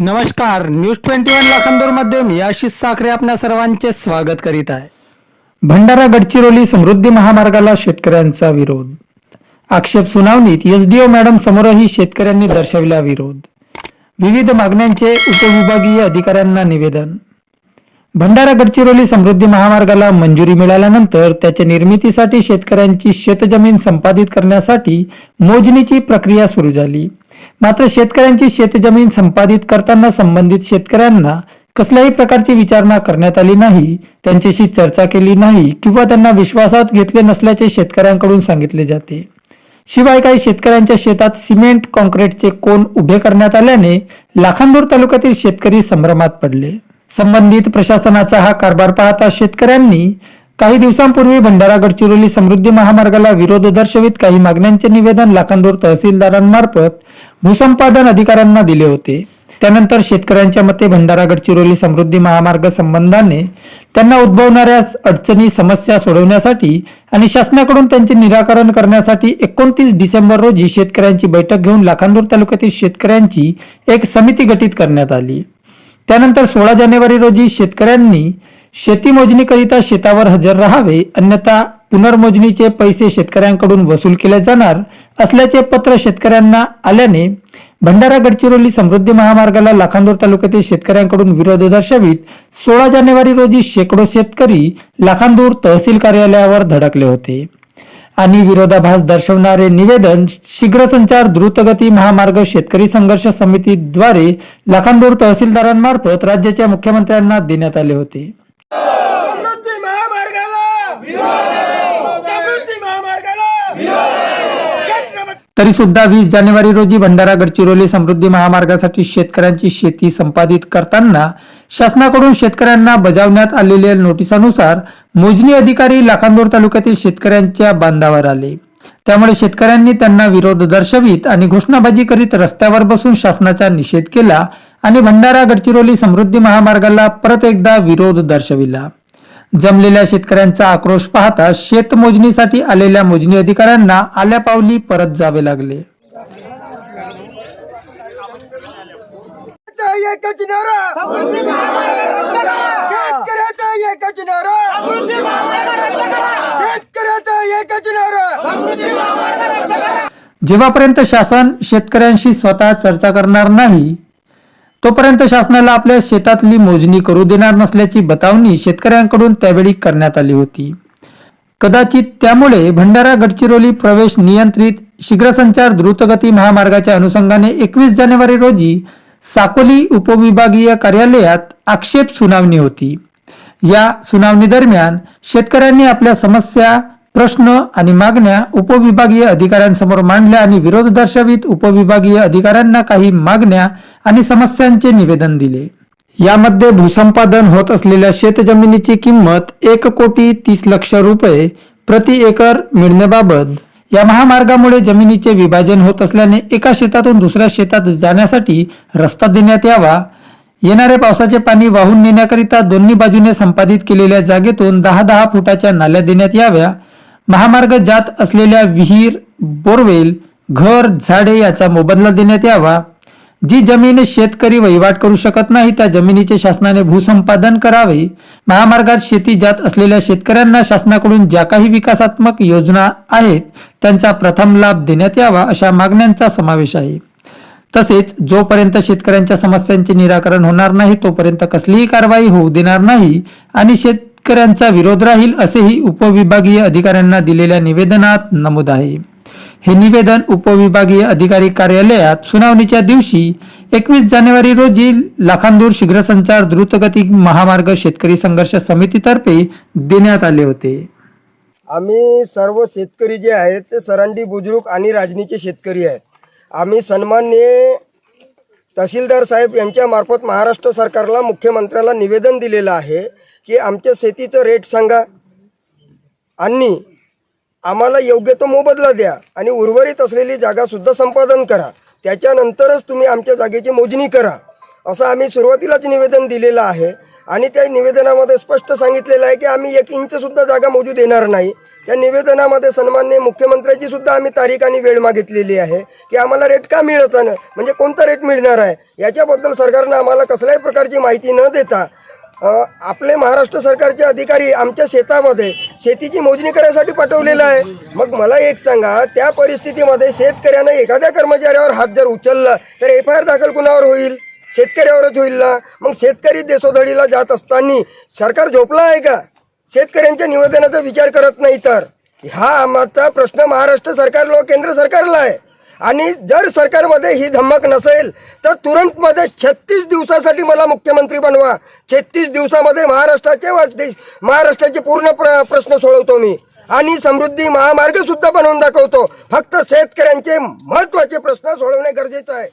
नमस्कार news twenty one लाखांदूरमध्ये मी आशिष साखरे आपल्या सर्वांचे स्वागत करीत आहे. भंडारा गडचिरोली समृद्धी महामार्गाला शेतकऱ्यांचा विरोध. आक्षेप सुनावणीत एसडीओ मॅडम समोरही शेतकऱ्यांनी दर्शविला विरोध. विविध मागण्यांचे उपविभागीय अधिकाऱ्यांना निवेदन. भंडारा गडचिरोली समृद्धी महामार्गाला मंजुरी मिळाल्यानंतर त्याच्या निर्मितीसाठी शेतकऱ्यांची शेतजमीन संपादित करण्यासाठी मोजणीची प्रक्रिया सुरू झाली. मात्र शेतकऱ्यांची शेतजमीन संपादित करताना संबंधित शेतकऱ्यांना कसल्याही प्रकारची विचारणा करण्यात आली नाही त्यांच्याशी चर्चा केली नाही किंवा त्यांना विश्वासात घेतले नसल्याचे शेतकऱ्यांकडून सांगितले जाते. शिवाय काही शेतकऱ्यांच्या शेतात सिमेंट कॉन्क्रीटचे कोण उभे करण्यात आल्याने लाखांदूर तालुक्यातील शेतकरी संभ्रमात पडले. संबंधित प्रशासनाचा हा कारभार पाहता शेतकऱ्यांनी काही दिवसांपूर्वी भंडारा गडचिरोली समृद्धी महामार्गाला विरोध दर्शवित काही मागण्यांचे निवेदन लाखांदूर तहसीलदारांमार्फत भूसंपादन अधिकाऱ्यांना दिले होते. त्यानंतर शेतकऱ्यांच्या मते भंडारा गडचिरोली समृद्धी महामार्ग संबंधाने त्यांना उद्भवणाऱ्या अडचणी समस्या सोडवण्यासाठी आणि शासनाकडून त्यांचे निराकरण करण्यासाठी एकोणतीस डिसेंबर रोजी शेतकऱ्यांची बैठक घेऊन लाखांदूर तालुक्यातील शेतकऱ्यांची एक समिती गठीत करण्यात आली. त्यानंतर सोळा जानेवारी रोजी शेतकऱ्यांनी शेती मोजणीकरिता शेतावर हजर राहावे अन्यथा पुनर्मोजणीचे पैसे शेतकऱ्यांकडून वसूल केले जाणार असल्याचे पत्र शेतकऱ्यांना आल्याने भंडारा गडचिरोली समृद्धी महामार्गाला लाखांदूर तालुक्यातील शेतकऱ्यांकडून विरोध दर्शवित सोळा जानेवारी रोजी शेकडो शेतकरी लाखांदूर तहसील कार्यालयावर धडकले होते. आणि विरोधाभास दर्शवणारे निवेदन शीघ्र संचार द्रुतगती महामार्ग शेतकरी संघर्ष समितीद्वारे लाखांदूर तहसीलदारांमार्फत राज्याच्या मुख्यमंत्र्यांना देण्यात आले होते समृद्धी महामार्गाला समृद्धी महामार्गाला छत्रपती तरी सुद्धा वीस जानेवारी रोजी भंडारा गडचिरोली समृद्धी महामार्गासाठी शेतकऱ्यांची शेती संपादित करताना शासनाकडून शेतकऱ्यांना बजावण्यात आलेल्या नोटिसानुसार मोजणी अधिकारी लाखांदूर तालुक्यातील शेतकऱ्यांच्या बांधावर आले. त्यामुळे शेतकऱ्यांनी त्यांना विरोध दर्शवित आणि घोषणाबाजी करीत रस्त्यावर बसून शासनाचा निषेध केला आणि भंडारा गडचिरोली समृद्धी महामार्गाला परत एकदा विरोध दर्शविला. जमलेल्या शेतकऱ्यांचा आक्रोश पाहता शेतमोजणीसाठी आलेल्या मोजणी अधिकाऱ्यांना आल्या पावली परत जावे लागले. जेव्हापर्यंत शासन शेतकऱ्यांशी स्वतः चर्चा करणार नाही तोपर्यंत शासनाला आपल्या शेतातली मोजणी करू देणार नसल्याची बतावणी शेतकऱ्यांकडून त्यावेळी करण्यात आली होती. कदाचित त्यामुळे भंडारा गडचिरोली प्रवेश नियंत्रित शीघ्रसंचार द्रुतगती महामार्गाच्या अनुषंगाने एकवीस जानेवारी रोजी साकोली उपविभागीय कार्यालयात आक्षेप सुनावणी होती. या सुनावणी दरम्यान शेतकऱ्यांनी आपल्या समस्या प्रश्न आणि मागण्या उपविभागीय अधिकाऱ्यांसमोर मांडल्या आणि विरोध दर्शवित उपविभागीय अधिकाऱ्यांना काही मागण्या आणि समस्यांचे निवेदन दिले. यामध्ये भूसंपादन होत असलेल्या शेतजमिनीची किंमत एक कोटी तीस लक्ष रुपये प्रति एकर मिळण्याबाबत. या महामार्गामुळे जमिनीचे विभाजन होत असल्याने एका शेतातून दुसऱ्या शेतात जाण्यासाठी रस्ता देण्यात यावा. येणारे पावसाचे पाणी वाहून नेण्याकरिता दोन्ही बाजूने संपादित केलेल्या जागेतून दहा दहा फुटाच्या नाल्या देण्यात याव्या. महामार्ग जात असलेल्या विहीर बोरवेल घर झाडे याचा मोबदला देण्यात यावा. जी जमीन शेतकरी वहिवाट करू शकत नाही त्या जमिनीचे शासनाने भूसंपादन करावे. महामार्गात शेती जात असलेल्या शेतकऱ्यांना शासनाकडून ज्या काही विकासात्मक योजना आहेत त्यांचा प्रथम लाभ देण्यात यावा अशा मागण्यांचा समावेश आहे. तसेच जोपर्यंत शेतकऱ्यांच्या समस्यांचे निराकरण होणार नाही तोपर्यंत कसलीही कारवाई होऊ देणार नाही आणि शेत शेतकऱ्यांचा विरोध राहील असेही उपविभागीय अधिकाऱ्यांना दिलेल्या निवेदनात नमूद आहे. हे निवेदन उपविभागीय अधिकारी कार्यालयात सुनावणीच्या दिवशी एकवीस जानेवारी रोजी लाखांदूर शीघ्रसंचार द्रुतगती महामार्ग शेतकरी संघर्ष समितीतर्फे देण्यात आले होते. आम्ही सर्व शेतकरी जे आहेत ते सरांडी बुजुर्ग आणि राजनीचे शेतकरी आहेत. आम्ही सन्मान्य तहसीलदार साहेब यांच्या मार्फत महाराष्ट्र सरकारला मुख्यमंत्र्याला निवेदन दिलेलं आहे. की आमच्या शेतीचं रेट सांगा. आणि आम्हाला योग्य तो मोबदला द्या आणि उर्वरित असलेली जागासुद्धा संपादन करा. त्याच्यानंतरच तुम्ही आमच्या जागेची मोजणी करा. असं आम्ही सुरुवातीलाच निवेदन दिलेलं आहे. आणि त्या निवेदनामध्ये स्पष्ट सांगितलेलं आहे की आम्ही एक इंचसुद्धा जागा मोजू देणार नाही. त्या निवेदनामध्ये सन्मान्य मुख्यमंत्र्याची सुद्धा आम्ही तारीख आणि वेळ मागितलेली आहे की आम्हाला रेट का मिळत म्हणजे कोणता रेट मिळणार आहे? याच्याबद्दल सरकारनं आम्हाला कसल्याही प्रकारची माहिती न देता आपले महाराष्ट्र सरकारचे अधिकारी आमच्या शेतामध्ये शेतीची मोजणी करायसाठी पाठवलेलं आहे. मग मला एक सांगा त्या परिस्थितीमध्ये शेतकऱ्यानं एखाद्या कर्मचाऱ्यावर हात जर उचलला तर एफ आय आर दाखल कुणावर होईल? शेतकऱ्यावरच होईल ना? मग शेतकरी देशोधडीला जात असताना सरकार झोपला आहे का? शेतकऱ्यांच्या निवेदनाचा विचार करत नाही तर? हा आमचा प्रश्न महाराष्ट्र सरकारला केंद्र सरकारला आहे. आणि जर सरकारमध्ये ही धमक नसेल तर तुरंतमध्ये छत्तीस दिवसासाठी मला मुख्यमंत्री बनवा. छत्तीस दिवसामध्ये महाराष्ट्राचे देश महाराष्ट्राचे पूर्ण प्र प्रश्न सोडवतो मी. आणि समृद्धी महामार्ग सुद्धा बनवून दाखवतो. फक्त शेतकऱ्यांचे महत्त्वाचे प्रश्न सोडवणे गरजेचं आहे.